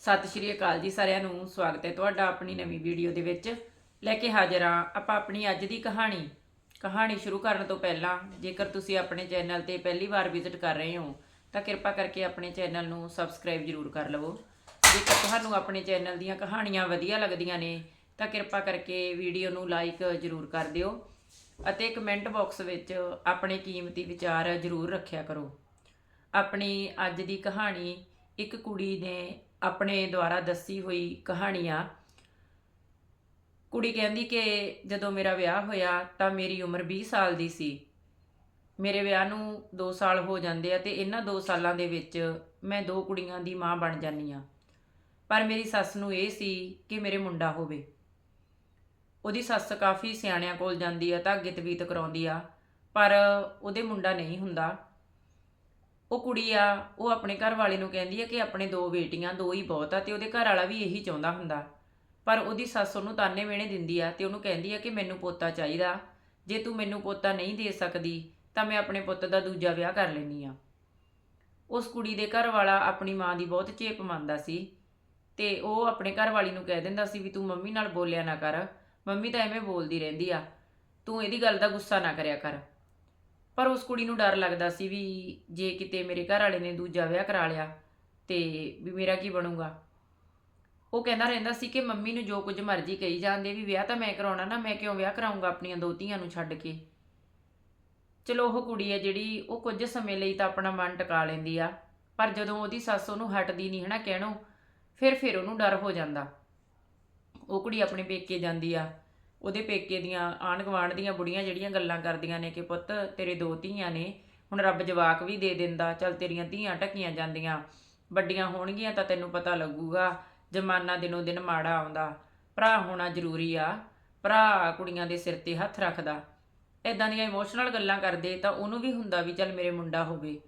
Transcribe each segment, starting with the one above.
ਸਤਿ ਸ਼੍ਰੀ ਅਕਾਲ ਜੀ ਸਾਰਿਆਂ ਨੂੰ, ਸਵਾਗਤ ਹੈ ਤੁਹਾਡਾ ਆਪਣੀ ਨਵੀਂ ਵੀਡੀਓ ਦੇ ਵਿੱਚ। ਲੈ ਕੇ ਹਾਜ਼ਰ ਹਾਂ ਆਪਾਂ ਆਪਣੀ ਅੱਜ ਦੀ ਕਹਾਣੀ। ਕਹਾਣੀ ਸ਼ੁਰੂ ਕਰਨ ਤੋਂ ਪਹਿਲਾਂ, ਜੇਕਰ ਤੁਸੀਂ ਆਪਣੇ ਚੈਨਲ ਤੇ ਪਹਿਲੀ ਵਾਰ ਵਿਜ਼ਿਟ ਕਰ ਰਹੇ ਹੋ, ਤਾਂ ਕਿਰਪਾ ਕਰਕੇ ਆਪਣੇ ਚੈਨਲ ਨੂੰ ਸਬਸਕ੍ਰਾਈਬ ਜ਼ਰੂਰ ਕਰ ਲਵੋ। ਜੇਕਰ ਤੁਹਾਨੂੰ ਆਪਣੇ ਚੈਨਲ ਦੀਆਂ ਕਹਾਣੀਆਂ ਵਧੀਆ ਲੱਗਦੀਆਂ ਨੇ, ਤਾਂ ਕਿਰਪਾ ਕਰਕੇ ਵੀਡੀਓ ਨੂੰ ਲਾਈਕ ਜ਼ਰੂਰ ਕਰ ਦਿਓ ਅਤੇ ਕਮੈਂਟ ਬਾਕਸ ਵਿੱਚ ਆਪਣੇ ਕੀਮਤੀ ਵਿਚਾਰ ਜ਼ਰੂਰ ਰੱਖਿਆ ਕਰੋ। ਆਪਣੀ ਅੱਜ ਦੀ ਕਹਾਣੀ ਇੱਕ ਕੁੜੀ ਨੇ ਆਪਣੇ ਦੁਆਰਾ ਦੱਸੀ ਹੋਈ ਕਹਾਣੀ ਆ ਕੁੜੀ ਕਹਿੰਦੀ ਕਿ ਜਦੋਂ ਮੇਰਾ ਵਿਆਹ ਹੋਇਆ ਤਾਂ ਮੇਰੀ ਉਮਰ 20 ਸਾਲ ਦੀ ਸੀ। ਮੇਰੇ ਵਿਆਹ ਨੂੰ 2 ਸਾਲ ਹੋ ਜਾਂਦੇ ਆ ਤੇ ਇਹਨਾਂ 2 ਸਾਲਾਂ ਦੇ ਵਿੱਚ ਮੈਂ ਦੋ ਕੁੜੀਆਂ ਦੀ ਮਾਂ ਬਣ ਜਾਨੀ ਆ ਪਰ ਮੇਰੀ ਸੱਸ ਨੂੰ ਇਹ ਸੀ ਕਿ ਮੇਰੇ ਮੁੰਡਾ ਹੋਵੇ। ਉਹਦੀ ਸੱਸ ਕਾਫੀ ਸਿਆਣਿਆਂ ਕੋਲ ਜਾਂਦੀ ਆ ਤਾਂ ਧਾਗੇ ਤਵੀਤ ਕਰਾਉਂਦੀ ਆ, ਪਰ ਉਹਦੇ ਮੁੰਡਾ ਨਹੀਂ ਹੁੰਦਾ। ਉਹ ਕੁੜੀ ਆ, ਉਹ ਆਪਣੇ ਘਰ ਵਾਲੇ ਨੂੰ ਕਹਿੰਦੀ ਆ ਕਿ ਆਪਣੇ ਦੋ ਬੇਟੀਆਂ, ਦੋ ਹੀ ਬਹੁਤ ਆ ਤੇ ਉਹਦੇ ਘਰ ਵਾਲਾ ਵੀ ਇਹੀ ਚਾਹੁੰਦਾ ਹੁੰਦਾ। ਪਰ ਉਹਦੀ ਸੱਸ ਉਹਨੂੰ ਤਾਨੇ ਮਿਹਣੇ ਦਿੰਦੀ ਆ ਤੇ ਉਹਨੂੰ ਕਹਿੰਦੀ ਆ ਕਿ ਮੈਨੂੰ ਪੋਤਾ ਚਾਹੀਦਾ। ਜੇ ਤੂੰ ਮੈਨੂੰ ਪੋਤਾ ਨਹੀਂ ਦੇ ਸਕਦੀ, ਤਾਂ ਮੈਂ ਆਪਣੇ ਪੁੱਤ ਦਾ ਦੂਜਾ ਵਿਆਹ ਕਰ ਲੈਣੀ ਆ। ਉਸ ਕੁੜੀ ਦੇ ਘਰ ਵਾਲਾ ਆਪਣੀ ਮਾਂ ਦੀ ਬਹੁਤ ਚੇਪ ਮੰਨਦਾ ਸੀ ਤੇ ਉਹ ਆਪਣੇ ਘਰ ਵਾਲੀ ਨੂੰ ਕਹਿ ਦਿੰਦਾ ਸੀ ਵੀ ਤੂੰ ਮੰਮੀ ਨਾਲ ਬੋਲਿਆ ਨਾ ਕਰ, ਮੰਮੀ ਤਾਂ ਐਵੇਂ ਬੋਲਦੀ ਰਹਿੰਦੀ ਆ। ਤੂੰ ਇਹਦੀ ਗੱਲ ਦਾ ਗੁੱਸਾ ਨਾ ਕਰਿਆ ਕਰ। ਪਰ ਉਸ ਕੁੜੀ ਨੂੰ ਡਰ ਲੱਗਦਾ ਸੀ ਵੀ ਜੇ ਕਿਤੇ ਮੇਰੇ ਘਰ ਵਾਲੇ ਨੇ ਦੂਜਾ ਵਿਆਹ ਕਰਾ ਲਿਆ ਤੇ ਵੀ ਮੇਰਾ ਕੀ ਬਣੂਗਾ। ਉਹ ਕਹਿੰਦਾ ਰਹਿੰਦਾ ਸੀ ਕਿ ਮੰਮੀ ਨੂੰ ਜੋ ਕੁਝ ਮਰਜ਼ੀ ਕਹੀ ਜਾਂਦੇ ਵੀ ਵਿਆਹ ਤਾਂ ਮੈਂ ਕਰਾਉਣਾ ਨਾ, ਮੈਂ ਕਿਉਂ ਵਿਆਹ ਕਰਾਉਂਗਾ ਆਪਣੀਆਂ ਦੋ ਧੀਆਂ ਨੂੰ ਛੱਡ ਕੇ। ਚਲੋ ਉਹ ਕੁੜੀ ਹੈ ਜਿਹੜੀ, ਉਹ ਕੁਝ ਸਮੇਂ ਲਈ ਤਾਂ ਆਪਣਾ ਮਨ ਟਿਕਾ ਲੈਂਦੀ ਆ, ਪਰ ਜਦੋਂ ਉਹਦੀ ਸੱਸ ਉਹਨੂੰ ਹਟਦੀ ਨਹੀਂ ਹਨਾ ਕਹਿਣੋ ਫਿਰ ਫਿਰ ਉਹਨੂੰ ਡਰ ਹੋ ਜਾਂਦਾ। ਉਹ ਕੁੜੀ ਆਪਣੇ ਪੇਕੇ ਜਾਂਦੀ ਆ। ਉਹਦੇ ਪੇਕੇ ਦੀਆਂ, ਆਂਢ ਗੁਆਂਢ ਦੀਆਂ ਬੁੜੀਆਂ ਜਿਹੜੀਆਂ ਗੱਲਾਂ ਕਰਦੀਆਂ ਨੇ ਕਿ ਪੁੱਤ ਤੇਰੇ ਦੋ ਧੀਆਂ ਨੇ, ਹੁਣ ਰੱਬ ਜਵਾਕ ਵੀ ਦੇ ਦਿੰਦਾ, ਚੱਲ ਤੇਰੀਆਂ ਧੀਆਂ ਟਕੀਆਂ ਜਾਂਦੀਆਂ, ਵੱਡੀਆਂ ਹੋਣਗੀਆਂ ਤਾਂ ਤੈਨੂੰ ਪਤਾ ਲੱਗੂਗਾ, ਜਮਾਨਾ ਦਿਨੋਂ ਦਿਨ ਮਾੜਾ ਆਉਂਦਾ, ਭਰਾ ਹੋਣਾ ਜ਼ਰੂਰੀ ਆ, ਭਰਾ ਕੁੜੀਆਂ ਦੇ ਸਿਰ ਤੇ ਹੱਥ ਰੱਖਦਾ ਇਦਾਂ ਦੀਆਂ ਇਮੋਸ਼ਨਲ ਗੱਲਾਂ ਕਰਦੇ ਤਾਂ ਉਹਨੂੰ ਵੀ ਹੁੰਦਾ ਵੀ ਚੱਲ ਮੇਰੇ ਮੁੰਡਾ ਹੋਵੇ,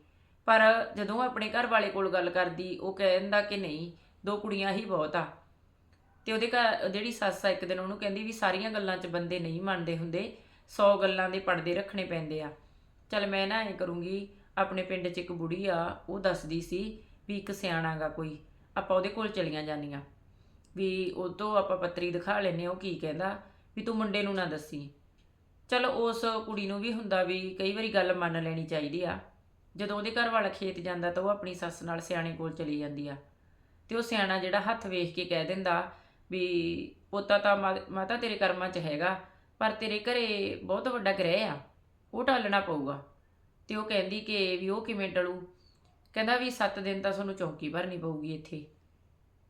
ਪਰ ਜਦੋਂ ਆਪਣੇ ਘਰ ਵਾਲੇ ਕੋਲ ਗੱਲ ਕਰਦੀ, ਉਹ ਕਹਿੰਦਾ ਕਿ ਨਹੀਂ, ਦੋ ਕੁੜੀਆਂ ਹੀ ਬਹੁਤ ਆ। ਤੇ ਉਹਦੇ ਘਰ ਜਿਹੜੀ ਸੱਸ ਆ, ਇੱਕ ਦਿਨ ਉਹਨੂੰ ਕਹਿੰਦੀ ਵੀ ਸਾਰੀਆਂ ਗੱਲਾਂ 'ਚ ਬੰਦੇ ਨਹੀਂ ਮੰਨਦੇ ਹੁੰਦੇ 100 ਗੱਲਾਂ ਦੇ ਪਰਦੇ ਰੱਖਣੇ ਪੈਂਦੇ ਆ। ਚਲ ਮੈਂ ਨਾ ਐ ਕਰੂੰਗੀ, ਆਪਣੇ ਪਿੰਡ 'ਚ ਇੱਕ ਬੁੜੀ ਆ, ਉਹ ਦੱਸਦੀ ਸੀ ਵੀ ਇੱਕ ਸਿਆਣਾ ਗਾ ਕੋਈ, ਆਪਾਂ ਉਹਦੇ ਕੋਲ ਚਲੀਆਂ ਜਾਂਦੀਆਂ। ਵੀ ਉਹ ਤੋਂ ਆਪਾਂ ਪੱਤਰੀ ਦਿਖਾ ਲੈਨੇ ਉਹ ਕੀ ਕਹਿੰਦਾ, ਵੀ ਤੂੰ ਮੁੰਡੇ ਨੂੰ ਨਾ ਦੱਸੀ। ਚਲੋ ਉਸ ਕੁੜੀ ਨੂੰ ਵੀ ਹੁੰਦਾ ਵੀ ਕਈ ਵਾਰੀ ਗੱਲ ਮੰਨ ਲੈਣੀ ਚਾਹੀਦੀ ਆ। ਜਦੋਂ ਉਹਦੇ ਘਰ ਵਾਲਾ ਖੇਤ ਜਾਂਦਾ ਤਾਂ ਉਹ ਆਪਣੀ ਸੱਸ ਨਾਲ ਸਿਆਣੇ ਕੋਲ ਚਲੀ ਜਾਂਦੀ ਆ। ਤੇ ਉਹ ਸਿਆਣਾ ਜਿਹੜਾ ਹੱਥ ਵੇਖ ਕੇ ਕਹਿ ਦਿੰਦਾ ਵੀ ਪੋਤਾ ਤਾਂ ਮਾ- ਮਾਤਾ ਤੇਰੇ ਕਰਮਾਂ 'ਚ ਹੈਗਾ, ਪਰ ਤੇਰੇ ਘਰੇ ਬਹੁਤ ਵੱਡਾ ਗ੍ਰਹਿ ਆ, ਉਹ ਟਾਲਣਾ ਪਊਗਾ। ਤੇ ਉਹ ਕਹਿੰਦੀ ਕਿ ਵੀ ਉਹ ਕਿਵੇਂ ਟਲੂ ਕਹਿੰਦਾ ਵੀ 7 ਦਿਨ ਤਾਂ ਤੁਹਾਨੂੰ ਚੌਂਕੀ ਭਰਨੀ ਪਊਗੀ ਇੱਥੇ।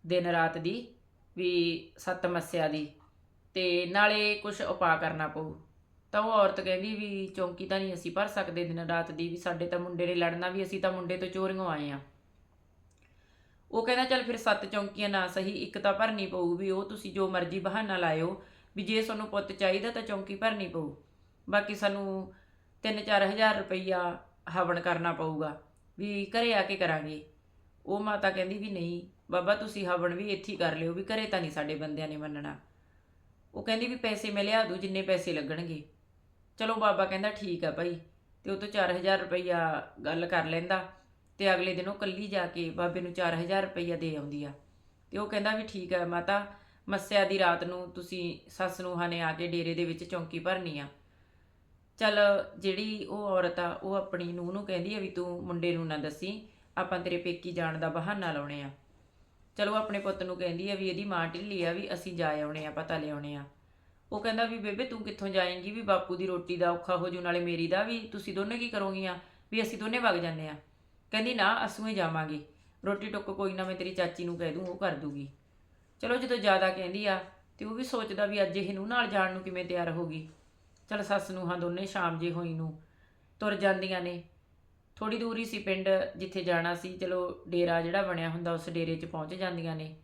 ਦਿਨ ਰਾਤ ਦੀ, ਵੀ ਸੱਤ ਮੱਸਿਆ ਦੀ, ਤੇ ਨਾਲੇ ਕੁਝ ਉਪਾਅ ਕਰਨਾ ਪਊ। ਤਾਂ ਉਹ ਔਰਤ ਕਹਿੰਦੀ ਵੀ ਚੌਂਕੀ ਤਾਂ ਨਹੀਂ ਅਸੀਂ ਭਰ ਸਕਦੇ ਦਿਨ ਰਾਤ ਦੀ, ਵੀ ਸਾਡੇ ਤਾਂ ਮੁੰਡੇ ਨੇ ਲੜਨਾ ਵੀ, ਅਸੀਂ ਤਾਂ ਮੁੰਡੇ ਤੋਂ ਚੋਰੀਆਂ ਆਏ ਆ। ਉਹ ਕਹਿੰਦਾ, ਚੱਲ ਫਿਰ ਸੱਤ ਚੌਂਕੀਆਂ ਨਾ ਸਹੀ, ਇੱਕ ਤਾਂ ਭਰਨੀ ਪਊ ਵੀ ਉਹ ਤੁਸੀਂ ਜੋ ਮਰਜ਼ੀ ਬਹਾਨਾ ਲਾਇਓ, ਵੀ ਜੇ ਤੁਹਾਨੂੰ ਪੁੱਤ ਚਾਹੀਦਾ ਤਾਂ ਚੌਂਕੀ ਭਰਨੀ ਪਊ। ਬਾਕੀ ਸਾਨੂੰ 3-4000 ਰੁਪਈਆ ਹਵਨ ਕਰਨਾ ਪਊਗਾ, ਵੀ ਘਰੇ ਆ ਕੇ ਕਰਾਂਗੇ। ਉਹ ਮਾਤਾ ਕਹਿੰਦੀ ਵੀ ਨਹੀਂ, ਬਾਬਾ, ਤੁਸੀਂ ਹਵਨ ਵੀ ਇੱਥੇ ਕਰ ਲਿਓ, ਵੀ ਘਰੇ ਤਾਂ ਨਹੀਂ ਸਾਡੇ ਬੰਦਿਆਂ ਨੇ ਮੰਨਣਾ। ਉਹ ਕਹਿੰਦੀ ਵੀ ਪੈਸੇ ਮੈਂ ਲਿਆ ਦੂੰ ਜਿੰਨੇ ਪੈਸੇ ਲੱਗਣਗੇ। ਚਲੋ ਬਾਬਾ ਕਹਿੰਦਾ ਠੀਕ ਆ ਭਾਈ, ਤੇ ਉਹ ਤੋਂ 4000 ਰੁਪਈਆ ਗੱਲ ਕਰ ਲੈਂਦਾ। ਤੇ ਅਗਲੇ ਦਿਨ ਉਹ ਕੱਲੀ ਜਾ ਕੇ ਬਾਬੇ ਨੂੰ 4000 ਰੁਪਈਆ ਦੇ ਆਉਂਦੀ ਆ। ਤੇ ਉਹ ਕਹਿੰਦਾ ਵੀ ਠੀਕ ਹੈ ਮਾਤਾ, ਮੱਸਿਆ ਦੀ ਰਾਤ ਨੂੰ ਤੁਸੀਂ ਸੱਸ ਨੂੰ ਨੇ ਆ ਕੇ ਡੇਰੇ ਦੇ ਵਿੱਚ ਚੌਂਕੀ ਭਰਨੀ ਆ। ਚੱਲ ਜਿਹੜੀ ਉਹ ਔਰਤ ਆ, ਉਹ ਆਪਣੀ ਨੂੰਹ ਨੂੰ ਕਹਿੰਦੀ ਆ ਵੀ ਤੂੰ ਮੁੰਡੇ ਨੂੰ ਨਾ ਦੱਸੀ, ਆਪਾਂ ਤੇਰੇ ਪੇਕੀ ਜਾਣ ਦਾ ਬਹਾਨਾ ਲਾਉਣੇ ਆ। ਚਲੋ ਆਪਣੇ ਪੁੱਤ ਨੂੰ ਕਹਿੰਦੀ ਆ ਵੀ ਇਹਦੀ ਮਾਂ ਢਿੱਲੀ ਆ ਵੀ ਅਸੀਂ ਜਾ ਆਉਣੇ ਆ, ਪਤਾ ਲਿਆਉਣੇ ਆ। ਉਹ ਕਹਿੰਦਾ ਵੀ ਬੇਬੇ ਤੂੰ ਕਿੱਥੋਂ ਜਾਏਂਗੀ ਵੀ ਬਾਪੂ ਦੀ ਰੋਟੀ ਦਾ ਔਖਾ ਹੋ ਜੂ, ਨਾਲੇ ਮੇਰੀ ਦਾ ਵੀ, ਤੁਸੀਂ ਦੋਨੇ ਕੀ ਕਰੋਗੀਆਂ? ਵੀ ਅਸੀਂ ਦੋਨੇ ਵਗ ਜਾਂਦੇ ਆ। ਕਹਿੰਦੀ ਨਾ ਅਸੀਂ ਹੀ ਜਾਵਾਂਗੇ। ਰੋਟੀ ਟੁੱਕ ਕੋਈ ਨਾ, ਮੈਂ ਤੇਰੀ ਚਾਚੀ ਨੂੰ ਕਹਿ ਦੂੰ, ਉਹ ਕਰ ਦੂਗੀ। ਚਲੋ, ਜਦੋਂ ਜ਼ਿਆਦਾ ਕਹਿੰਦੀ ਆ, ਤੇ ਉਹ ਵੀ ਸੋਚਦਾ ਵੀ ਅੱਜ ਇਹ ਨੂੰ ਨਾਲ ਜਾਣ ਨੂੰ ਕਿਵੇਂ ਤਿਆਰ ਹੋਗੀ ਚਲ, ਸੱਸ ਨੂੰ ਹਾਂ ਦੋਨੇ ਸ਼ਾਮ ਜੇ ਹੋਈ ਨੂੰ ਤੁਰ ਜਾਂਦੀਆਂ ਨੇ। ਥੋੜੀ ਹੀ ਸੀ ਪਿੰਡ, ਜਿੱਥੇ ਜਾਣਾ ਸੀ। ਚਲੋ, ਡੇਰਾ ਜਿਹੜਾ ਬਣਿਆ ਹੁੰਦਾ, ਉਸ ਡੇਰੇ 'ਚ ਪਹੁੰਚ ਜਾਂਦੀਆਂ ਨੇ।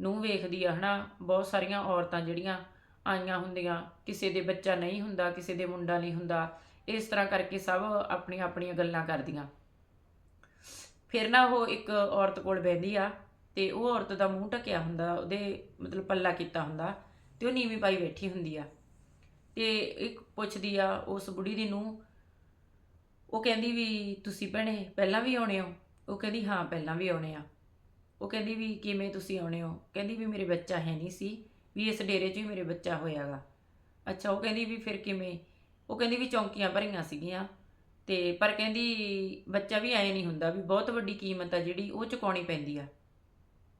ਨੂੰ ਵੇਖਦੀ ਆ, ਹਨਾ, ਬਹੁਤ ਸਾਰੀਆਂ ਔਰਤਾਂ ਜਿਹੜੀਆਂ ਆਈਆਂ ਹੁੰਦੀਆਂ। ਕਿਸੇ ਦੇ ਬੱਚਾ ਨਹੀਂ ਹੁੰਦਾ, ਕਿਸੇ ਦੇ ਮੁੰਡਾ ਨਹੀਂ ਹੁੰਦਾ। ਇਸ ਤਰ੍ਹਾਂ ਕਰਕੇ ਸਭ ਆਪਣੀਆਂ ਆਪਣੀਆਂ ਗੱਲਾਂ ਕਰਦੀਆਂ। ਫਿਰ ਨਾ ਉਹ ਇੱਕ ਔਰਤ ਕੋਲ ਬੈਠੀ ਆ ਤੇ ਉਹ ਔਰਤ ਦਾ ਮੂੰਹ ਢੱਕਿਆ ਹੁੰਦਾ, ਉਹਦੇ ਮਤਲਬ ਪੱਲਾ ਕੀਤਾ ਹੁੰਦਾ ਤੇ ਉਹ ਨੀਵੀਂ ਪਾਈ ਬੈਠੀ ਹੁੰਦੀ ਆ। ਤੇ ਇੱਕ ਪੁੱਛਦੀ ਆ ਉਸ ਬੁੜੀ ਦੀ ਨੂੰ ਉਹ ਕਹਿੰਦੀ ਵੀ ਤੁਸੀਂ ਭੈਣੇ ਪਹਿਲਾਂ ਵੀ ਆਉਣੇ ਹੋ? ਉਹ ਕਹਿੰਦੀ ਹਾਂ, ਪਹਿਲਾਂ ਵੀ ਆਉਣੇ ਆ। ਉਹ ਕਹਿੰਦੀ ਵੀ ਕਿਵੇਂ ਤੁਸੀਂ ਆਉਣੇ ਹੋ? ਕਹਿੰਦੀ ਵੀ ਮੇਰੇ ਬੱਚਾ ਹੈ ਨਹੀਂ ਸੀ, ਵੀ ਇਸ ਡੇਰੇ 'ਚ ਹੀ ਮੇਰੇ ਬੱਚਾ ਹੋਇਆਗਾ ਅੱਛਾ, ਉਹ ਕਹਿੰਦੀ ਵੀ ਫਿਰ ਕਿਵੇਂ? ਉਹ ਕਹਿੰਦੀ ਵੀ ਚੌਂਕੀਆਂ ਭਰੀਆਂ ਸੀਗੀਆਂ। ਤੇ ਪਰ ਕਹਿੰਦੀ ਬੱਚਾ ਵੀ ਐ ਨਹੀਂ ਹੁੰਦਾ ਵੀ ਬਹੁਤ ਵੱਡੀ ਕੀਮਤ ਆ ਜਿਹੜੀ ਉਹ ਚੁਕਾਉਣੀ ਪੈਂਦੀ ਆ।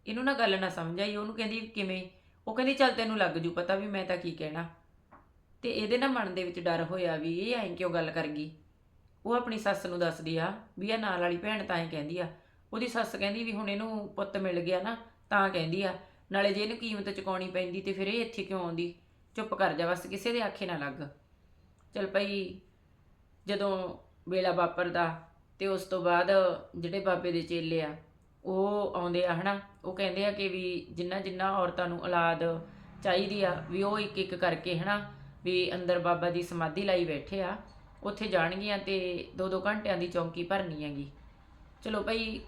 ਇਹਨੂੰ ਨਾ ਗੱਲ ਨਾ ਸਮਝ ਆਈ, ਉਹਨੂੰ ਕਹਿੰਦੀ ਕਿਵੇਂ? ਉਹ ਕਹਿੰਦੀ ਚੱਲ ਤੈਨੂੰ ਲੱਗ ਜੂ ਪਤਾ ਵੀ ਮੈਂ ਤਾਂ ਕੀ ਕਹਿਣਾ। ਤੇ ਇਹਦੇ ਨਾ ਮਨ ਦੇ ਵਿੱਚ ਡਰ ਹੋਇਆ ਵੀ ਇਹ ਐਂ ਕਿਉਂ ਗੱਲ ਕਰ ਗਈ? ਉਹ ਆਪਣੀ ਸੱਸ ਨੂੰ ਦੱਸਦੀ ਆ ਵੀ ਇਹ ਨਾਲ ਵਾਲੀ ਭੈਣ ਤਾਂ ਐਂ ਕਹਿੰਦੀ ਆ। ਉਹਦੀ ਸੱਸ ਕਹਿੰਦੀ ਵੀ ਹੁਣ ਇਹਨੂੰ ਪੁੱਤ ਮਿਲ ਗਿਆ ਨਾ, ਤਾਂ ਕਹਿੰਦੀ ਆ। ਨਾਲੇ ਜੇ ਇਹਨੂੰ ਕੀਮਤ ਚੁਕਾਉਣੀ ਪੈਂਦੀ ਤੇ ਫਿਰ ਇਹ ਇੱਥੇ ਕਿਉਂ ਆਉਂਦੀ? ਚੁੱਪ ਕਰ ਜਾ ਬਸ, ਕਿਸੇ ਦੇ ਆਖੇ ਨਾ ਲੱਗ। ਚਲ ਭਈ ਜਦੋਂ ਵੇਲਾ ਵਾਪਰਦਾ ਤੇ ਉਸ ਤੋਂ ਬਾਅਦ ਜਿਹੜੇ ਬਾਬੇ ਦੇ ਚੇਲੇ ਆ, ਉਹ ਆਉਂਦੇ ਆ, ਹਨਾ? ਉਹ ਕਹਿੰਦੇ ਆ ਕਿ ਵੀ ਜਿੰਨਾ ਜਿੰਨਾ ਔਰਤਾਂ ਨੂੰ ਔਲਾਦ ਚਾਹੀਦੀ ਆ, ਵੀ ਉਹ ਇੱਕ ਇੱਕ ਕਰਕੇ, ਹਨਾ? ਵੀ ਅੰਦਰ ਬਾਬਾ ਦੀ ਸਮਾਧੀ ਲਾਈ ਬੈਠੇ ਆ, ਉੱਥੇ ਜਾਣਗੀਆਂ ਤੇ ਦੋ ਦੋ ਘੰਟਿਆਂ ਦੀ ਚੌਂਕੀ ਭਰਨੀ ਹੈਗੀ। ਚਲੋ ਭਾਈ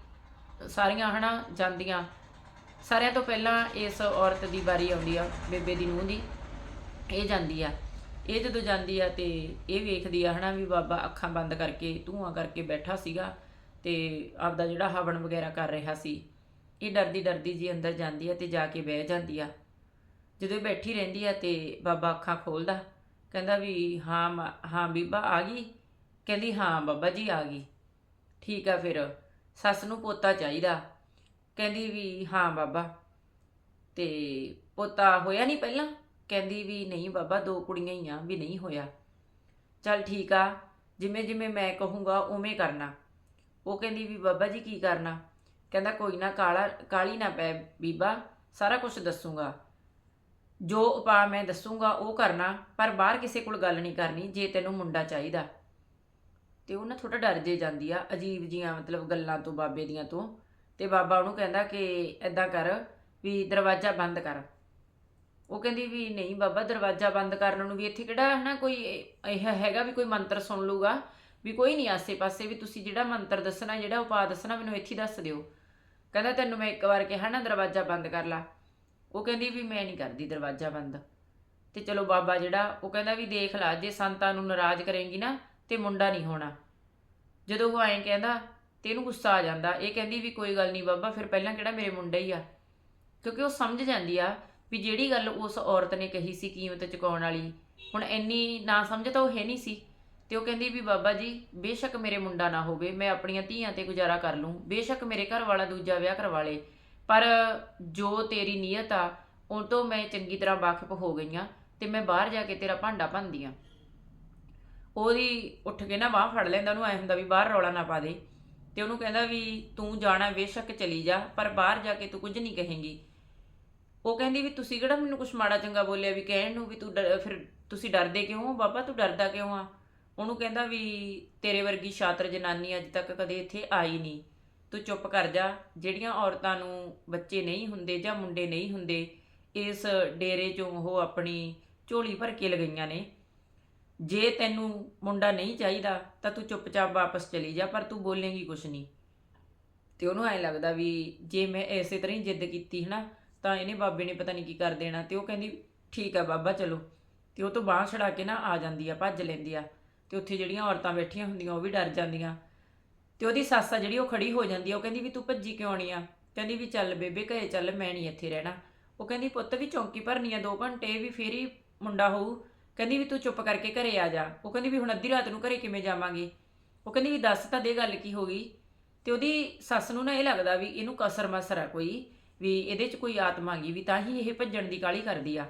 ਸਾਰੀਆਂ, ਹਨਾ, ਜਾਂਦੀਆਂ। ਸਾਰਿਆਂ ਤੋਂ ਪਹਿਲਾਂ ਇਸ ਔਰਤ ਦੀ ਵਾਰੀ ਆਉਂਦੀ ਆ, ਬੇਬੇ ਦੀ ਨੂੰਹ ਦੀ, ਇਹ ਜਾਂਦੀ ਆ। ਇਹ ਜਦੋਂ ਜਾਂਦੀ ਆ ਤੇ ਇਹ ਵੇਖਦੀ ਆ ਹਨਾ ਵੀ ਬਾਬਾ ਅੱਖਾਂ ਬੰਦ ਕਰਕੇ, ਧੂਆਂ ਕਰਕੇ ਬੈਠਾ ਸੀਗਾ ਤੇ ਆਪਦਾ ਜਿਹੜਾ ਹਵਨ ਵਗੈਰਾ ਕਰ ਰਿਹਾ ਸੀ, ਇਹ ਡਰਦੀ ਡਰਦੀ ਜੀ ਅੰਦਰ ਜਾਂਦੀ ਆ ਤੇ ਜਾ ਕੇ ਬਹਿ ਜਾਂਦੀ ਆ। ਜਦੋਂ ਇਹ ਬੈਠੀ ਰਹਿੰਦੀ ਆ ਤੇ ਬਾਬਾ ਅੱਖਾਂ ਖੋਲਦਾ, ਕਹਿੰਦਾ ਵੀ ਹਾਂ ਮਾ- ਹਾਂ ਬੀਬਾ ਆ ਗਈ? ਕਹਿੰਦੀ ਹਾਂ ਬਾਬਾ ਜੀ ਆ ਗਈ। ਠੀਕ ਆ ਫਿਰ, ਸੱਸ ਨੂੰ ਪੋਤਾ ਚਾਹੀਦਾ। ਕਹਿੰਦੀ ਵੀ ਹਾਂ ਬਾਬਾ। ਤੇ ਪੋਤਾ ਹੋਇਆ ਨਹੀਂ ਪਹਿਲਾਂ? ਕਹਿੰਦੀ ਵੀ ਨਹੀਂ ਬਾਬਾ, ਦੋ ਕੁੜੀਆਂ ਹੀ ਆ, ਵੀ ਨਹੀਂ ਹੋਇਆ। ਚੱਲ ਠੀਕ ਆ, ਜਿਵੇਂ ਜਿਵੇਂ ਮੈਂ ਕਹੂੰਗਾ, ਉਵੇਂ ਕਰਨਾ। ਉਹ ਕਹਿੰਦੀ ਵੀ ਬਾਬਾ ਜੀ ਕੀ ਕਰਨਾ? ਕਹਿੰਦਾ ਕੋਈ ਨਾ, ਕਾਲਾ, ਕਾਲੀ ਨਾ ਪੈ ਬੀਬਾ, ਸਾਰਾ ਕੁਝ ਦੱਸੂਗਾ। ਜੋ ਉਪਾਅ ਮੈਂ ਦੱਸੂਗਾ, ਉਹ ਕਰਨਾ, ਪਰ ਬਾਹਰ ਕਿਸੇ ਕੋਲ ਗੱਲ ਨਹੀਂ ਕਰਨੀ, ਜੇ ਤੈਨੂੰ ਮੁੰਡਾ ਚਾਹੀਦਾ। ਤੇ ਉਹ ਨਾ ਥੋੜਾ ਡਰ ਜੇ ਜਾਂਦੀ ਆ, ਅਜੀਬ ਜੀਆਂ ਮਤਲਬ ਗੱਲਾਂ ਤੋਂ, ਬਾਬੇ ਦੀਆਂ ਤੋਂ। ਤੇ ਬਾਬਾ ਉਹਨੂੰ ਕਹਿੰਦਾ ਕਿ ਐਦਾਂ ਕਰ, ਵੀ ਦਰਵਾਜ਼ਾ ਬੰਦ ਕਰ। ਉਹ ਕਹਿੰਦੀ ਵੀ ਨਹੀਂ ਬਾਬਾ, ਦਰਵਾਜ਼ਾ ਬੰਦ ਕਰਨ ਨੂੰ ਵੀ ਇੱਥੇ ਕਿਹੜਾ ਹਨਾ ਕੋਈ ਇਹ ਹੈਗਾ ਵੀ ਕੋਈ ਮੰਤਰ ਸੁਣ ਲੂਗਾ ਵੀ ਕੋਈ ਨਹੀਂ ਆਸੇ-ਪਾਸੇ ਵੀ ਤੁਸੀਂ ਜਿਹੜਾ ਮੰਤਰ ਦੱਸਣਾ, ਜਿਹੜਾ ਉਪਾਅ ਦੱਸਣਾ ਮੈਨੂੰ ਇੱਥੇ ਦੱਸ ਦਿਓ। ਕਹਿੰਦਾ ਤੈਨੂੰ ਮੈਂ ਇੱਕ ਵਾਰ ਕਿਹਾ ਨਾ ਦਰਵਾਜ਼ਾ ਬੰਦ ਕਰ ਲਾ। ਉਹ ਕਹਿੰਦੀ ਵੀ ਮੈਂ ਨਹੀਂ ਕਰਦੀ ਦਰਵਾਜ਼ਾ ਬੰਦ। ਤੇ ਚਲੋ ਬਾਬਾ ਜਿਹੜਾ, ਉਹ ਕਹਿੰਦਾ ਵੀ ਦੇਖ ਲਾ, ਜੇ ਸੰਤਾਂ ਨੂੰ ਨਾਰਾਜ਼ ਕਰੇਂਗੀ ਨਾ ਤੇ ਮੁੰਡਾ ਨਹੀਂ ਹੋਣਾ। ਜਦੋਂ ਉਹ ਐਂ ਕਹਿੰਦਾ ਤੇ ਇਹਨੂੰ ਗੁੱਸਾ ਆ ਜਾਂਦਾ। ਇਹ ਕਹਿੰਦੀ ਵੀ ਕੋਈ ਗੱਲ ਨਹੀਂ ਬਾਬਾ, ਫਿਰ ਪਹਿਲਾਂ ਕਿਹੜਾ ਮੇਰੇ ਮੁੰਡਾ ਹੀ ਆ? ਕਿਉਂਕਿ ਉਹ ਸਮਝ ਜਾਂਦੀ ਆ ਵੀ ਜਿਹੜੀ ਗੱਲ ਉਸ ਔਰਤ ਨੇ ਕਹੀ ਸੀ ਕੀਮਤ ਚੁਕਾਉਣ ਵਾਲੀ, ਹੁਣ ਇੰਨੀ ਨਾ ਸਮਝ ਤਾਂ ਉਹ ਹੈ ਨਹੀਂ ਸੀ। ਤੇ ਉਹ ਕਹਿੰਦੀ ਵੀ ਬਾਬਾ ਜੀ, ਬੇਸ਼ੱਕ ਮੇਰੇ ਮੁੰਡਾ ਨਾ ਹੋਵੇ, ਮੈਂ ਆਪਣੀਆਂ ਧੀਆਂ ਤੇ ਗੁਜ਼ਾਰਾ ਕਰ ਲੂੰ, ਬੇਸ਼ੱਕ ਮੇਰੇ ਘਰ ਵਾਲਾ ਦੂਜਾ ਵਿਆਹ ਕਰਵਾ ਲੇ। ਪਰ ਜੋ ਤੇਰੀ ਨੀਅਤ ਆ, ਉਹ ਤੋਂ ਮੈਂ ਚੰਗੀ ਤਰ੍ਹਾਂ ਵਾਕਿਫ ਹੋ ਗਈ ਆ ਤੇ ਮੈਂ ਬਾਹਰ ਜਾ ਕੇ ਤੇਰਾ ਭਾਂਡਾ ਭੰਦੀ ਆ। ਉਹਦੀ ਉੱਠ ਕੇ ਨਾ ਬਾਹ ਫੜ ਲੈਂਦਾ, ਉਹਨੂੰ ਐ ਹੁੰਦਾ ਵੀ ਬਾਹਰ ਰੌਲਾ ਨਾ ਪਾ ਦੇ। ਤੇ ਉਹਨੂੰ ਕਹਿੰਦਾ ਵੀ ਤੂੰ ਜਾਣਾ, ਬੇਸ਼ੱਕ ਚਲੀ ਜਾ, ਪਰ ਬਾਹਰ ਜਾ ਕੇ ਤੂੰ ਕੁਝ ਨਹੀਂ ਕਹੇਂਗੀ। ਉਹ ਕਹਿੰਦੀ ਵੀ ਤੁਸੀਂ ਕਿਹੜਾ ਮੈਨੂੰ ਕੁਝ ਮਾੜਾ ਚੰਗਾ ਬੋਲਿਆ ਵੀ ਕਹਿਣ ਨੂੰ ਵੀ ਤੂੰ ਡਰ- ਫਿਰ ਤੁਸੀਂ ਡਰਦੇ ਕਿਉਂ ਹੋ? ਬਾਬਾ, ਤੂੰ ਡਰਦਾ ਕਿਉਂ ਆ? ਉਹਨੂੰ ਕਹਿੰਦਾ ਵੀ ਤੇਰੇ ਵਰਗੀ ਸ਼ਾਤਰ ਜਨਾਨੀ ਅੱਜ ਤੱਕ ਕਦੇ ਇੱਥੇ ਆਈ ਨਹੀਂ। ਤੂੰ ਚੁੱਪ ਕਰ ਜਾ। ਜਿਹੜੀਆਂ ਔਰਤਾਂ ਨੂੰ ਬੱਚੇ ਨਹੀਂ ਹੁੰਦੇ ਜਾਂ ਮੁੰਡੇ ਨਹੀਂ ਹੁੰਦੇ, ਇਸ ਡੇਰੇ 'ਚੋਂ ਉਹ ਆਪਣੀ ਝੋਲੀ ਭਰ ਕੇ ਲਗਈਆਂ ਨੇ। ਜੇ ਤੈਨੂੰ ਮੁੰਡਾ ਨਹੀਂ ਚਾਹੀਦਾ, ਤਾਂ ਤੂੰ ਚੁੱਪਚਾਪ ਵਾਪਸ ਚਲੀ ਜਾ, ਪਰ ਤੂੰ ਬੋਲੇਂਗੀ ਕੁਛ ਨਹੀਂ। ਤੇ ਉਹਨੂੰ ਐਂ ਲੱਗਦਾ ਵੀ ਜੇ ਮੈਂ ਐਸੇ ਤਰ੍ਹਾਂ ਹੀ ਜਿੱਦ ਕੀਤੀ, ਹਨਾ ਤਾਂ ਇਹਨੇ ਬਾਬੇ ਨੇ ਪਤਾ ਨਹੀਂ ਕੀ ਕਰ ਦੇਣਾ ਤੇ ਉਹ ਕਹਿੰਦੀ, ਠੀਕ ਆ ਬਾਬਾ, ਚਲੋ। ਤੇ ਉਹ ਤੋਂ ਬਾਂਹ ਛੜਾ ਕੇ ਨਾ ਆ ਜਾਂਦੀ ਆ, ਭੱਜ ਲੈਂਦੀ ਆ। ਤੇ ਉੱਥੇ ਜਿਹੜੀਆਂ ਔਰਤਾਂ ਬੈਠੀਆਂ ਹੁੰਦੀਆਂ, ਉਹ ਵੀ ਡਰ ਜਾਂਦੀਆਂ। ਤੇ ਉਹਦੀ ਸੱਸ ਆ ਜਿਹੜੀ, ਉਹ ਖੜੀ ਹੋ ਜਾਂਦੀ ਆ। ਉਹ ਕਹਿੰਦੀ ਵੀ, ਤੂੰ ਭੱਜੀ ਕਿਉਂ ਆਣੀ ਆ? ਕਹਿੰਦੀ ਵੀ, ਚੱਲ ਬੇਬੇ, ਘਰੇ ਚੱਲ, ਮੈਂ ਨਹੀਂ ਇੱਥੇ ਰਹਿਣਾ। ਉਹ ਕਹਿੰਦੀ, ਪੁੱਤ, ਵੀ ਚੌਂਕੀ ਭਰਨੀ ਆ 2 ਘੰਟੇ, ਵੀ ਫੇਰ ਹੀ ਮੁੰਡਾ ਹੋਊ। ਕਹਿੰਦੀ ਵੀ, ਤੂੰ ਚੁੱਪ ਕਰਕੇ ਘਰੇ ਆ ਜਾ। ਉਹ ਕਹਿੰਦੀ ਵੀ, ਹੁਣ ਅੱਧੀ ਰਾਤ ਨੂੰ ਘਰੇ ਕਿਵੇਂ ਜਾਵਾਂਗੇ? ਉਹ ਕਹਿੰਦੀ ਵੀ, ਦੱਸ ਤਾਂ ਦੇ ਗੱਲ ਕੀ ਹੋ ਗਈ? ਤੇ ਉਹਦੀ ਸੱਸ ਨੂੰ ਨਾ ਇਹ ਲੱਗਦਾ ਵੀ, ਇਹਨੂੰ ਕਸਰ ਮਸਰ ਆ ਕੋਈ। ਵੀ ਇਹਦੇ 'ਚ ਕੋਈ ਆਤਮਾ ਗਈ ਵੀ ਤਾਂ ਹੀ ਇਹ ਭੱਜਣ ਦੀ ਕਾਲੀ ਕਰਦੀ ਆ।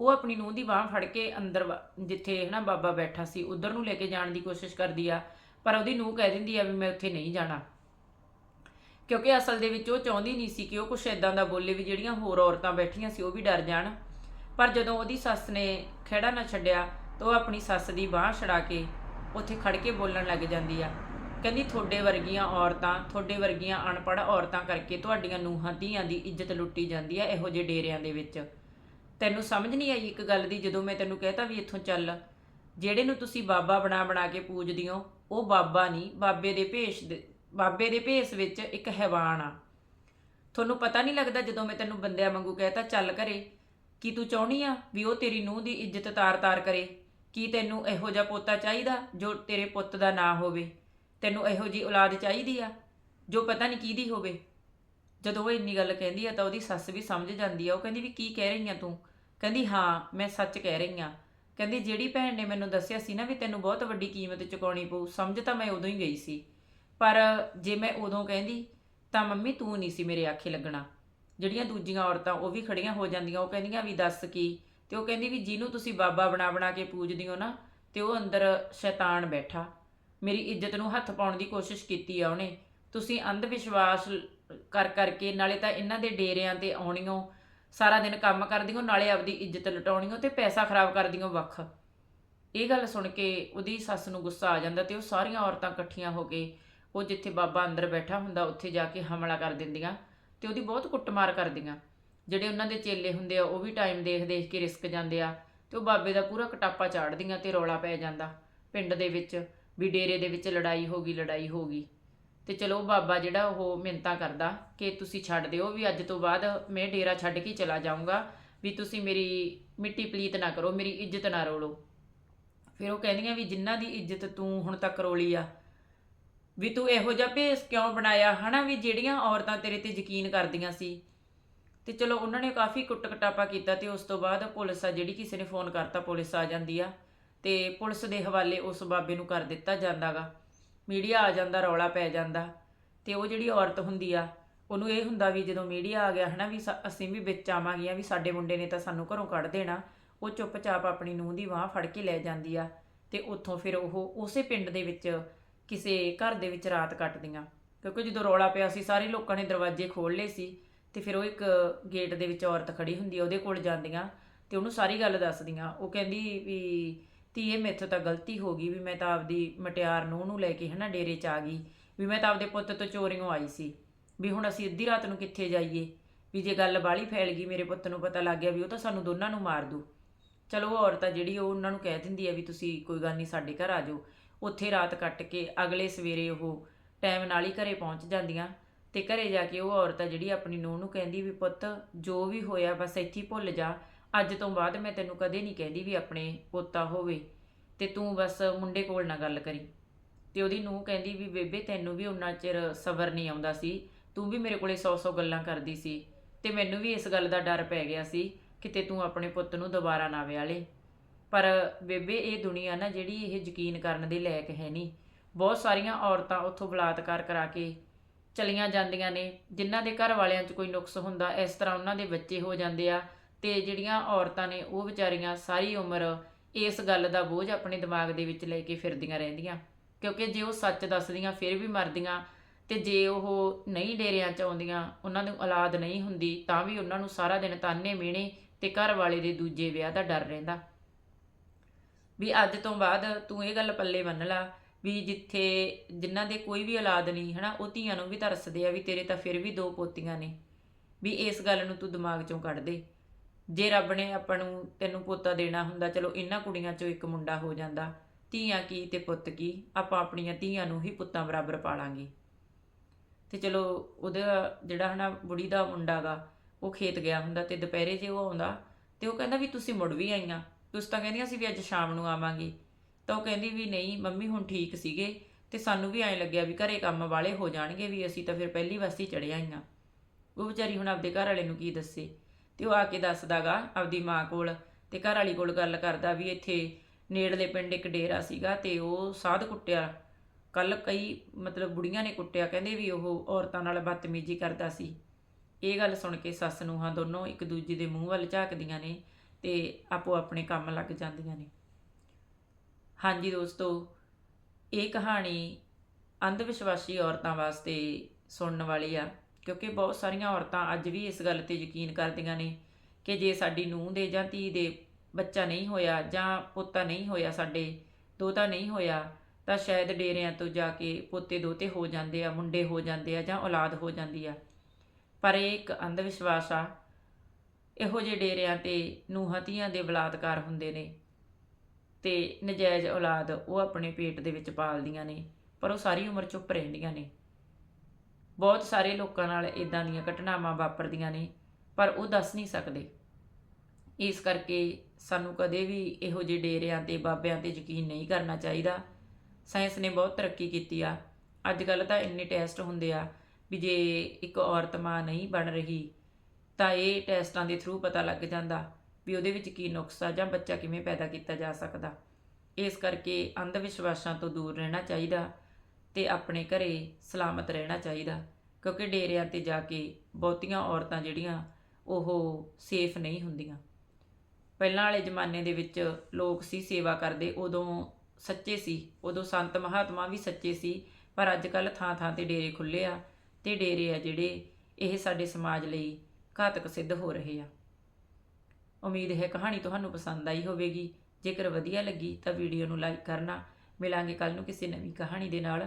ਉਹ ਆਪਣੀ ਨੂੰਹ ਦੀ ਬਾਹ ਫੜ ਕੇ ਅੰਦਰ ਵ- ਜਿੱਥੇ ਹਨਾ ਬਾਬਾ ਬੈਠਾ ਸੀ, ਉਧਰ ਨੂੰ ਲੈ ਕੇ ਜਾਣ ਦੀ ਕੋਸ਼ਿਸ਼ ਕਰਦੀ ਆ, ਪਰ ਉਹਦੀ ਨੂੰਹ ਕਹਿ ਦਿੰਦੀ ਆ ਵੀ ਮੈਂ ਉੱਥੇ ਨਹੀਂ ਜਾਣਾ। ਕਿਉਂਕਿ ਅਸਲ ਦੇ ਵਿੱਚ ਉਹ ਚਾਹੁੰਦੀ ਨਹੀਂ ਸੀ ਕਿ ਉਹ ਕੁਛ ਇਦਾਂ ਦਾ ਬੋਲੇ ਵੀ ਜਿਹੜੀਆਂ ਹੋਰ ਔਰਤਾਂ ਬੈਠੀਆਂ ਸੀ ਉਹ ਵੀ ਡਰ ਜਾਣ। ਪਰ ਜਦੋਂ ਉਹਦੀ ਸੱਸ ਨੇ ਖਹਿੜਾ ਨਾ ਛੱਡਿਆ, ਤਾਂ ਉਹ ਆਪਣੀ ਸੱਸ ਦੀ ਬਾਹ ਛੜਾ ਕੇ ਉੱਥੇ ਖੜ ਕੇ ਬੋਲਣ ਲੱਗ ਜਾਂਦੀ ਆ। ਕਹਿੰਦੀ ਤੁਹਾਡੇ ਵਰਗੀਆਂ ਔਰਤਾਂ, ਤੁਹਾਡੇ ਵਰਗੀਆਂ ਅਨਪੜ੍ਹ ਔਰਤਾਂ ਕਰਕੇ ਤੁਹਾਡੀਆਂ ਨੂੰਹਾਂ, ਧੀਆਂ ਦੀ ਇੱਜ਼ਤ ਲੁੱਟੀ ਜਾਂਦੀ ਹੈ ਇਹੋ ਜਿਹੇ ਡੇਰਿਆਂ ਦੇ ਵਿੱਚ। ਤੈਨੂੰ ਸਮਝ ਨਹੀਂ ਆਈ ਇੱਕ ਗੱਲ ਦੀ ਜਦੋਂ ਮੈਂ ਤੈਨੂੰ ਕਹਿਤਾ ਵੀ ਇੱਥੋਂ ਚੱਲ। ਜਿਹੜੇ ਨੂੰ ਤੁਸੀਂ ਬਾਬਾ ਬਣਾ ਬਣਾ ਕੇ ਪੂਜਦੇ ਹੋ, ਉਹ ਬਾਬਾ ਨਹੀਂ, ਬਾਬੇ ਦੇ ਭੇਸ਼ ਦੇ, ਬਾਬੇ ਦੇ ਭੇਸ ਵਿੱਚ ਇੱਕ ਹੈਵਾਨ ਆ। ਤੁਹਾਨੂੰ ਪਤਾ ਨਹੀਂ ਲੱਗਦਾ ਜਦੋਂ ਮੈਂ ਤੈਨੂੰ ਬੰਦਿਆਂ ਵਾਂਗੂ ਕਹਿਤਾ, ਚੱਲ ਘਰੇ, ਕੀ ਤੂੰ ਚਾਹਣੀ ਆ ਵੀ ਉਹ ਤੇਰੀ ਨੂੰਹ ਦੀ ਇੱਜ਼ਤ ਤਾਰ-ਤਾਰ ਕਰੇ? ਕੀ ਤੈਨੂੰ ਇਹੋ ਜਿਹਾ ਪੋਤਾ ਚਾਹੀਦਾ ਜੋ ਤੇਰੇ ਪੁੱਤ ਦਾ ਨਾਂ ਹੋਵੇ? ਤੈਨੂੰ ਇਹੋ ਜੀ ਔਲਾਦ ਚਾਹੀਦੀ ਆ, ਜੋ ਪਤਾ ਨਹੀਂ ਕਿਹਦੀ ਹੋਵੇ। ਜਦੋਂ ਉਹ ਇੰਨੀ ਗੱਲ ਕਹਿੰਦੀ ਆ ਤਾਂ ਉਹਦੀ ਸੱਸ ਵੀ ਸਮਝ ਜਾਂਦੀ ਆ। ਉਹ ਕਹਿੰਦੀ ਵੀ ਕੀ ਕਹਿ ਰਹੀ ਆ ਤੂੰ? ਕਹਿੰਦੀ, ਹਾਂ, ਮੈਂ ਸੱਚ ਕਹਿ ਰਹੀ ਆ। ਕਹਿੰਦੀ, ਜਿਹੜੀ ਭੈਣ ਨੇ ਮੈਨੂੰ ਦੱਸਿਆ ਸੀ ਨਾ ਵੀ ਤੈਨੂੰ ਬਹੁਤ ਵੱਡੀ ਕੀਮਤ ਚੁਕਾਉਣੀ ਪਊ, ਸਮਝ ਤਾਂ ਮੈਂ ਉਦੋਂ ਹੀ ਗਈ ਸੀ। ਪਰ ਜੇ ਮੈਂ ਉਦੋਂ ਕਹਿੰਦੀ, ਤਾਂ ਮੰਮੀ ਤੂੰ ਨਹੀਂ ਸੀ ਮੇਰੇ ਆਖੇ ਲੱਗਣਾ। ਜਿਹੜੀਆਂ ਦੂਜੀਆਂ ਔਰਤਾਂ ਉਹ ਵੀ ਖੜੀਆਂ ਹੋ ਜਾਂਦੀਆਂ। ਉਹ ਕਹਿੰਦੀਆਂ ਵੀ ਦੱਸ ਕੀ? ਤੇ ਉਹ ਕਹਿੰਦੀ ਵੀ ਜਿਹਨੂੰ ਤੁਸੀਂ ਬਾਬਾ ਬਣਾ ਬਣਾ ਕੇ ਪੂਜਦੇ ਹੋ ਨਾ, ਤੇ ਉਹ ਅੰਦਰ ਸ਼ੈਤਾਨ ਬੈਠਾ। ਮੇਰੀ ਇੱਜ਼ਤ ਨੂੰ ਹੱਥ ਪਾਉਣ ਦੀ ਕੋਸ਼ਿਸ਼ ਕੀਤੀ ਆ ਉਹਨੇ। ਤੁਸੀਂ ਅੰਧ ਵਿਸ਼ਵਾਸ ਕਰ ਕਰਕੇ ਨਾਲੇ ਤਾਂ ਇਹਨਾਂ ਦੇ ਡੇਰਿਆਂ ਤੇ ਆਉਣੀਓ, ਸਾਰਾ ਦਿਨ ਕੰਮ ਕਰਦੀਆਂ ਨਾਲੇ ਆਪਦੀ ਇੱਜ਼ਤ ਲਟਾਉਣੀਓ ਤੇ ਪੈਸਾ ਖਰਾਬ ਕਰਦੀਆਂ ਵੱਖ। ਇਹ ਗੱਲ ਸੁਣ ਕੇ ਉਹਦੀ ਸੱਸ ਨੂੰ ਗੁੱਸਾ ਆ ਜਾਂਦਾ ਤੇ ਉਹ ਸਾਰੀਆਂ ਔਰਤਾਂ ਇਕੱਠੀਆਂ ਹੋ ਕੇ ਉਹ ਜਿੱਥੇ ਬਾਬਾ ਅੰਦਰ ਬੈਠਾ ਹੁੰਦਾ, ਉੱਥੇ ਜਾ ਕੇ ਹਮਲਾ ਕਰ ਦਿੰਦੀਆਂ ਤੇ ਉਹਦੀ ਬਹੁਤ ਕੁੱਟਮਾਰ ਕਰਦੀਆਂ। ਜਿਹੜੇ ਉਹਨਾਂ ਦੇ ਚੇਲੇ ਹੁੰਦੇ ਆ, ਉਹ ਵੀ ਟਾਈਮ ਦੇਖ ਦੇਖ ਕੇ ਰਿਸਕ ਜਾਂਦੇ ਆ ਤੇ ਉਹ ਬਾਬੇ ਦਾ ਪੂਰਾ ਕਟਾਪਾ ਚਾੜਦੀਆਂ ਤੇ ਰੌਲਾ ਪੈ ਜਾਂਦਾ ਪਿੰਡ ਦੇ ਵਿੱਚ। ਵੀ ਡੇਰੇ ਦੇ ਵਿੱਚ ਲੜਾਈ ਹੋ ਗਈ, ਲੜਾਈ ਹੋ ਗਈ। ਤੇ ਚਲੋ ਬਾਬਾ ਜਿਹੜਾ ਉਹ ਮਿੰਤਾ ਕਰਦਾ ਕਿ ਤੁਸੀਂ ਛੱਡ ਦਿਓ ਵੀ ਅੱਜ ਤੋਂ ਬਾਅਦ ਮੈਂ ਡੇਰਾ ਛੱਡ ਕੇ ਚਲਾ ਜਾਊਂਗਾ, ਵੀ ਤੁਸੀਂ ਮੇਰੀ ਮਿੱਟੀ ਪਲੀਤ ਨਾ ਕਰੋ, ਮੇਰੀ ਇੱਜ਼ਤ ਨਾ ਰੋਲੋ। ਫਿਰ ਉਹ ਕਹਿੰਦੀਆਂ ਵੀ ਜਿਨ੍ਹਾਂ ਦੀ ਇੱਜ਼ਤ ਤੂੰ ਹੁਣ ਤੱਕ ਰੋਲੀ ਆ, ਵੀ ਤੂੰ ਇਹੋ ਜਿਹਾ ਭੇਸ ਕਿਉਂ ਬਣਾਇਆ, ਹਨਾ ਵੀ ਜਿਹੜੀਆਂ ਔਰਤਾਂ ਤੇਰੇ ਤੇ ਯਕੀਨ ਕਰਦੀਆਂ ਸੀ। ਤੇ ਚਲੋ ਉਹਨਾਂ ਨੇ ਕਾਫੀ ਕੁੱਟ ਕਟਾਪਾ ਕੀਤਾ ਤੇ ਉਸ ਤੋਂ ਬਾਅਦ ਪੁਲਿਸ ਆ, ਜਿਹੜੀ ਕਿਸੇ ਨੇ ਫੋਨ ਕਰਤਾ, ਪੁਲਿਸ ਆ ਜਾਂਦੀ ਆ। ਤੇ ਪੁਲਿਸ ਦੇ ਹਵਾਲੇ ਉਸ ਬਾਬੇ ਨੂੰ ਕਰ ਦਿੱਤਾ ਜਾਂਦਾਗਾ। ਮੀਡੀਆ ਆ ਜਾਂਦਾ, ਰੌਲਾ ਪੈ ਜਾਂਦਾ ਤੇ ਉਹ ਜਿਹੜੀ ਔਰਤ ਹੁੰਦੀ ਆ, ਉਹਨੂੰ ਇਹ ਹੁੰਦਾ ਵੀ ਜਦੋਂ ਮੀਡੀਆ ਆ ਗਿਆ ਹਨਾ ਵੀ ਸ- ਅਸੀਂ ਵੀ ਵਿੱਚ ਆਵਾਂਗੀਆਂ ਵੀ ਸਾਡੇ ਮੁੰਡੇ ਨੇ ਤਾਂ ਸਾਨੂੰ ਘਰੋਂ ਕੱਢ ਦੇਣਾ, ਉਹ ਚੁੱਪਚਾਪ ਆਪਣੀ ਨੂੰਹ ਦੀ ਬਾਹ ਫੜ ਕੇ ਲੈ ਜਾਂਦੀ ਆ ਤੇ ਉੱਥੋਂ ਫਿਰ ਉਹ ਉਸੇ ਪਿੰਡ ਦੇ ਵਿੱਚ ਕਿਸੇ ਘਰ ਦੇ ਵਿੱਚ ਰਾਤ ਕੱਟਦੀਆਂ। ਕਿਉਂਕਿ ਜਦੋਂ ਰੌਲਾ ਪਿਆ ਸੀ, ਸਾਰੇ ਲੋਕਾਂ ਨੇ ਦਰਵਾਜ਼ੇ ਖੋਲ੍ਹ ਲਏ ਸੀ ਤੇ ਫਿਰ ਉਹ ਇੱਕ ਗੇਟ ਦੇ ਵਿੱਚ ਔਰਤ ਖੜੀ ਹੁੰਦੀ ਆ, ਉਹਦੇ ਕੋਲ ਜਾਂਦੀਆਂ ਤੇ ਉਹਨੂੰ ਸਾਰੀ ਗੱਲ ਦੱਸਦੀਆਂ। ਉਹ ਕਹਿੰਦੀ ਵੀ ਧੀਏ ਮੇਥੋਂ ਤਾਂ ਗਲਤੀ ਹੋ ਗਈ ਵੀ ਮੈਂ ਤਾਂ ਆਪਦੀ ਮਟਿਆਰ ਨੂੰਹ ਨੂੰ ਲੈ ਕੇ ਹਨਾ ਡੇਰੇ 'ਚ ਆ ਗਈ, ਵੀ ਮੈਂ ਤਾਂ ਆਪਦੇ ਪੁੱਤ ਤੋਂ ਚੋਰੀਆਂ ਆਈ ਸੀ, ਵੀ ਹੁਣ ਅਸੀਂ ਅੱਧੀ ਰਾਤ ਨੂੰ ਕਿੱਥੇ ਜਾਈਏ, ਵੀ ਜੇ ਗੱਲ ਬਾਲੀ ਫੈਲ ਗਈ ਮੇਰੇ ਪੁੱਤ ਨੂੰ ਪਤਾ ਲੱਗ ਗਿਆ ਵੀ ਉਹ ਤਾਂ ਸਾਨੂੰ ਦੋਨਾਂ ਨੂੰ ਮਾਰ ਦੂ। ਚਲੋ ਉਹ ਔਰਤ ਆ ਜਿਹੜੀ ਉਹ ਉਹਨਾਂ ਨੂੰ ਕਹਿ ਦਿੰਦੀ ਆ ਵੀ ਤੁਸੀਂ ਕੋਈ ਗੱਲ ਨਹੀਂ ਸਾਡੇ ਘਰ ਆ ਜਾਓ। ਉੱਥੇ ਰਾਤ ਕੱਟ ਕੇ ਅਗਲੇ ਸਵੇਰੇ ਉਹ ਟਾਈਮ ਨਾਲ ਹੀ ਘਰੇ ਪਹੁੰਚ ਜਾਂਦੀਆਂ ਤੇ ਘਰੇ ਜਾ ਕੇ ਉਹ ਔਰਤ ਆ ਜਿਹੜੀ ਆਪਣੀ ਨੂੰਹ ਨੂੰ ਕਹਿੰਦੀ ਵੀ ਪੁੱਤ ਜੋ ਵੀ ਹੋਇਆ ਬਸ ਇੱਥੇ ਭੁੱਲ ਜਾ ਅੱਜ ਤੋਂ ਬਾਅਦ ਮੈਂ ਤੈਨੂੰ ਕਦੇ ਨਹੀਂ ਕਹਿੰਦੀ ਵੀ ਆਪਣੇ ਪੋਤਾ ਹੋਵੇ ਤੇ ਤੂੰ ਬਸ ਮੁੰਡੇ ਕੋਲ ਨਾ ਗੱਲ ਕਰੀ। ਤੇ ਉਹਦੀ ਨੂੰਹ ਕਹਿੰਦੀ ਵੀ ਬੇਬੇ ਤੈਨੂੰ ਵੀ ਉਨਾ ਚਿਰ ਸਬਰ ਨਹੀਂ ਆਉਂਦਾ ਸੀ। ਤੂੰ ਵੀ ਮੇਰੇ ਕੋਲੇ 100-100 ਗੱਲਾਂ ਕਰਦੀ ਸੀ ਤੇ ਮੈਨੂੰ ਵੀ ਇਸ ਗੱਲ ਦਾ ਡਰ ਪੈ ਗਿਆ ਸੀ ਕਿਤੇ ਤੂੰ ਆਪਣੇ ਪੁੱਤ ਨੂੰ ਦੁਬਾਰਾ ਨਾ ਵਿਆਹ ਲੇ। ਪਰ ਬੇਬੇ, ਇਹ ਦੁਨੀਆ ਨਾ ਜਿਹੜੀ ਇਹ ਯਕੀਨ ਕਰਨ ਦੇ ਲਾਇਕ ਹੈ ਨਹੀਂ। ਬਹੁਤ ਸਾਰੀਆਂ ਔਰਤਾਂ ਉੱਥੋਂ ਬਲਾਤਕਾਰ ਕਰਾ ਕੇ ਚਲੀਆਂ ਜਾਂਦੀਆਂ ਨੇ। ਜਿਨ੍ਹਾਂ ਦੇ ਘਰ ਵਾਲਿਆਂ 'ਚ ਕੋਈ ਨੁਕਸ ਹੁੰਦਾ, ਇਸ ਤਰ੍ਹਾਂ ਉਹਨਾਂ ਦੇ ਬੱਚੇ ਹੋ ਜਾਂਦੇ ਆ। ਤੇ ਜਿਹੜੀਆਂ ਔਰਤਾਂ ਨੇ ਉਹ ਵਿਚਾਰੀਆਂ ਸਾਰੀ ਉਮਰ ਇਸ ਗੱਲ ਦਾ ਬੋਝ ਆਪਣੇ ਦਿਮਾਗ ਦੇ ਵਿੱਚ ਲੈ ਕੇ ਫਿਰਦੀਆਂ ਰਹਿੰਦੀਆਂ। ਕਿਉਂਕਿ ਜੇ ਉਹ ਸੱਚ ਦੱਸਦੀਆਂ, ਫਿਰ ਵੀ ਮਰਦੀਆਂ ਤੇ ਜੇ ਉਹ ਨਹੀਂ ਡੇਰਿਆਂ 'ਚ ਆਉਂਦੀਆਂ, ਉਹਨਾਂ ਨੂੰ ਔਲਾਦ ਨਹੀਂ ਹੁੰਦੀ, ਤਾਂ ਵੀ ਉਹਨਾਂ ਨੂੰ ਸਾਰਾ ਦਿਨ ਤਾਨੇ ਮਿਹਣੇ ਤੇ ਘਰ ਵਾਲੇ ਦੇ ਦੂਜੇ ਵਿਆਹ ਦਾ ਡਰ ਰਹਿੰਦਾ। ਵੀ ਅੱਜ ਤੋਂ ਬਾਅਦ ਤੂੰ ਇਹ ਗੱਲ ਪੱਲੇ ਬੰਨ ਲਾ ਵੀ ਜਿੱਥੇ ਜਿਨ੍ਹਾਂ ਦੇ ਕੋਈ ਵੀ ਔਲਾਦ ਨਹੀਂ, ਹਨਾ, ਉਹ ਧੀਆਂ ਨੂੰ ਵੀ ਤਰਸਦੇ ਆ ਵੀ ਤੇਰੇ ਤਾਂ ਫਿਰ ਵੀ ਦੋ ਪੋਤੀਆਂ ਨੇ। ਵੀ ਇਸ ਗੱਲ ਨੂੰ ਤੂੰ ਦਿਮਾਗ ਚੋਂ ਕੱਢ ਦੇ। ਜੇ ਰੱਬ ਨੇ ਆਪਾਂ ਨੂੰ ਤੈਨੂੰ ਪੋਤਾ ਦੇਣਾ ਹੁੰਦਾ, ਚਲੋ ਇਹਨਾਂ ਕੁੜੀਆਂ ਚੋਂ ਇੱਕ ਮੁੰਡਾ ਹੋ ਜਾਂਦਾ। ਧੀਆਂ ਕੀ ਤੇ ਪੁੱਤ ਕੀ, ਆਪਾਂ ਆਪਣੀਆਂ ਧੀਆਂ ਨੂੰ ਹੀ ਪੁੱਤਾਂ ਬਰਾਬਰ ਪਾਲਾਂਗੇ। ਤੇ ਚਲੋ ਉਹਦਾ ਜਿਹੜਾ ਹਨਾ ਬੁੜੀ ਦਾ ਮੁੰਡਾ ਗਾ, ਉਹ ਖੇਤ ਗਿਆ ਹੁੰਦਾ ਤੇ ਦੁਪਹਿਰੇ ਜੇ ਉਹ ਆਉਂਦਾ ਤੇ ਉਹ ਕਹਿੰਦਾ ਵੀ ਤੁਸੀਂ ਮੁੜ ਵੀ ਆਈਆਂ। ਤੁਸੀਂ ਤਾਂ ਕਹਿੰਦੀਆਂ ਸੀ ਵੀ ਅੱਜ ਸ਼ਾਮ ਨੂੰ ਆਵਾਂਗੇ। ਤਾਂ ਉਹ ਕਹਿੰਦੀ ਵੀ ਨਹੀਂ, ਮੰਮੀ ਹੁਣ ਠੀਕ ਸੀਗੇ ਤੇ ਸਾਨੂੰ ਵੀ ਐਂ ਲੱਗਿਆ ਵੀ ਘਰੇ ਕੰਮ ਵਾਲੇ ਹੋ ਜਾਣਗੇ ਵੀ ਅਸੀਂ ਤਾਂ ਫਿਰ ਪਹਿਲੀ ਵਸਤੀ ਚੜਿਆ ਆਈਆਂ ਉਹ ਵਿਚਾਰੀ ਹੁਣ ਆਪਦੇ ਘਰ ਵਾਲੇ ਨੂੰ ਕੀ ਦੱਸੇ? ਤੇ ਉਹ ਆ ਕੇ ਦੱਸਦਾਗਾ ਆਪਦੀ ਮਾਂ ਕੋਲ ਤੇ ਘਰ ਵਾਲੀ ਕੋਲ ਗੱਲ ਕਰਦਾ ਵੀ ਇੱਥੇ ਨੇੜਲੇ ਪਿੰਡ ਇੱਕ ਡੇਰਾ ਸੀਗਾ ਤੇ ਉਹ ਸਾਧ ਕੁੱਟਿਆ। ਕੱਲ ਕਈ ਮਤਲਬ ਬੁੜੀਆਂ ਨੇ ਕੁੱਟਿਆ, ਕਹਿੰਦੇ ਵੀ ਉਹ ਔਰਤਾਂ ਨਾਲ ਬਦਤਮੀਜ਼ੀ ਕਰਦਾ ਸੀ। ਇਹ ਗੱਲ ਸੁਣ ਕੇ ਸੱਸ ਨੂੰ ਹਾਂ ਦੋਨੋਂ ਇੱਕ ਦੂਜੇ ਦੇ ਮੂੰਹ ਵੱਲ ਝਾਕਦੀਆਂ ਨੇ ਤੇ ਆਪੋ ਆਪਣੇ ਕੰਮ ਲੱਗ ਜਾਂਦੀਆਂ ਨੇ। ਹਾਂਜੀ ਦੋਸਤੋ, ਇਹ ਕਹਾਣੀ ਅੰਧ ਵਿਸ਼ਵਾਸੀ ਔਰਤਾਂ ਵਾਸਤੇ ਸੁਣਨ ਵਾਲੀ ਆ। ਕਿਉਂਕਿ ਬਹੁਤ ਸਾਰੀਆਂ ਔਰਤਾਂ ਅੱਜ ਵੀ ਇਸ ਗੱਲ ਤੇ ਯਕੀਨ ਕਰਦੀਆਂ ਨੇ ਕਿ ਜੇ ਸਾਡੀ ਨੂੰਹ ਦੇ ਜਾਂ ਧੀ ਦੇ ਬੱਚਾ ਨਹੀਂ ਹੋਇਆ ਜਾਂ ਪੋਤਾ ਨਹੀਂ ਹੋਇਆ ਸਾਡੇ, ਦੋਤਾ ਨਹੀਂ ਹੋਇਆ, ਤਾਂ ਸ਼ਾਇਦ ਡੇਰਿਆਂ ਤੋਂ ਜਾ ਕੇ ਪੋਤੇ ਦੋਤੇ ਹੋ ਜਾਂਦੇ ਆ, ਮੁੰਡੇ ਹੋ ਜਾਂਦੇ ਆ ਜਾਂ ਔਲਾਦ ਹੋ ਜਾਂਦੀ ਆ। ਪਰ ਇਹ ਇੱਕ ਅੰਧ ਵਿਸ਼ਵਾਸ ਆ। ਇਹੋ ਜਿਹੇ ਡੇਰਿਆਂ ਤੇ ਨੂੰਹਾਂ ਧੀਆਂ ਦੇ ਬਲਾਤਕਾਰ ਹੁੰਦੇ ਨੇ ਤੇ ਨਜਾਇਜ਼ ਔਲਾਦ ਉਹ ਆਪਣੇ ਪੇਟ ਦੇ ਵਿੱਚ ਪਾਲਦੀਆਂ ਨੇ, ਪਰ ਉਹ ਸਾਰੀ ਉਮਰ ਚੁੱਪ ਰਹਿੰਦੀਆਂ ਨੇ। ਬਹੁਤ ਸਾਰੇ ਲੋਕਾਂ ਨਾਲ ਇਦਾਂ ਦੀਆਂ ਘਟਨਾਵਾਂ ਵਾਪਰਦੀਆਂ ਨੇ, ਪਰ ਉਹ ਦੱਸ ਨਹੀਂ ਸਕਦੇ। ਇਸ ਕਰਕੇ ਸਾਨੂੰ ਕਦੇ ਵੀ ਇਹੋ ਜਿਹੇ ਡੇਰਿਆਂ ਤੇ ਬਾਬਿਆਂ ਤੇ ਯਕੀਨ ਨਹੀਂ ਕਰਨਾ ਚਾਹੀਦਾ। ਸਾਇੰਸ ਨੇ ਬਹੁਤ ਤਰੱਕੀ ਕੀਤੀ ਆ। ਅੱਜ ਕੱਲ ਤਾਂ ਇੰਨੇ ਟੈਸਟ ਹੁੰਦੇ ਆ ਵੀ ਜੇ ਇੱਕ ਔਰਤ ਮਾਂ ਨਹੀਂ ਬਣ ਰਹੀ, ਤਾਂ ਇਹ ਟੈਸਟਾਂ ਦੇ ਥਰੂ ਪਤਾ ਲੱਗ ਜਾਂਦਾ ਵੀ ਉਹਦੇ ਵਿੱਚ ਕੀ ਨੁਕਸ ਆ ਜਾਂ ਬੱਚਾ ਕਿਵੇਂ ਪੈਦਾ ਕੀਤਾ ਜਾ ਸਕਦਾ। ਇਸ ਕਰਕੇ ਅੰਧ ਵਿਸ਼ਵਾਸਾਂ ਤੋਂ ਦੂਰ ਰਹਿਣਾ ਚਾਹੀਦਾ। ਤੇ ਆਪਣੇ ਘਰੇ ਸਲਾਮਤ ਰਹਿਣਾ ਚਾਹੀਦਾ, ਕਿਉਂਕਿ ਡੇਰਿਆਂ ਤੇ ਜਾ ਕੇ ਬਹੁਤੀਆਂ ਔਰਤਾਂ ਜਿਹੜੀਆਂ, ਉਹ ਸੇਫ ਨਹੀਂ ਹੁੰਦੀਆਂ। ਪਹਿਲਾਂ ਵਾਲੇ ਜ਼ਮਾਨੇ ਦੇ ਵਿੱਚ ਲੋਕ ਸੀ ਸੇਵਾ ਕਰਦੇ, ਉਦੋਂ ਸੱਚੇ ਸੀ, ਉਦੋਂ ਸੰਤ ਮਹਾਤਮਾ ਵੀ ਸੱਚੇ ਸੀ, ਪਰ ਅੱਜ ਕੱਲ ਥਾਂ ਥਾਂ ਤੇ ਡੇਰੇ ਖੁੱਲੇ ਆ ਤੇ ਡੇਰੇ ਆ ਜਿਹੜੇ ਇਹ ਸਾਡੇ ਸਮਾਜ ਲਈ ਘਾਤਕ ਸਿੱਧ ਹੋ ਰਹੇ ਆ। ਉਮੀਦ ਹੈ ਕਹਾਣੀ ਤੁਹਾਨੂੰ ਪਸੰਦ ਆਈ ਹੋਵੇਗੀ। ਜੇਕਰ ਵਧੀਆ ਲੱਗੀ ਤਾਂ ਵੀਡੀਓ ਨੂੰ ਲਾਈਕ ਕਰਨਾ। ਮਿਲਾਂਗੇ ਕੱਲ ਨੂੰ ਕਿਸੇ ਨਵੀਂ ਕਹਾਣੀ ਦੇ ਨਾਲ।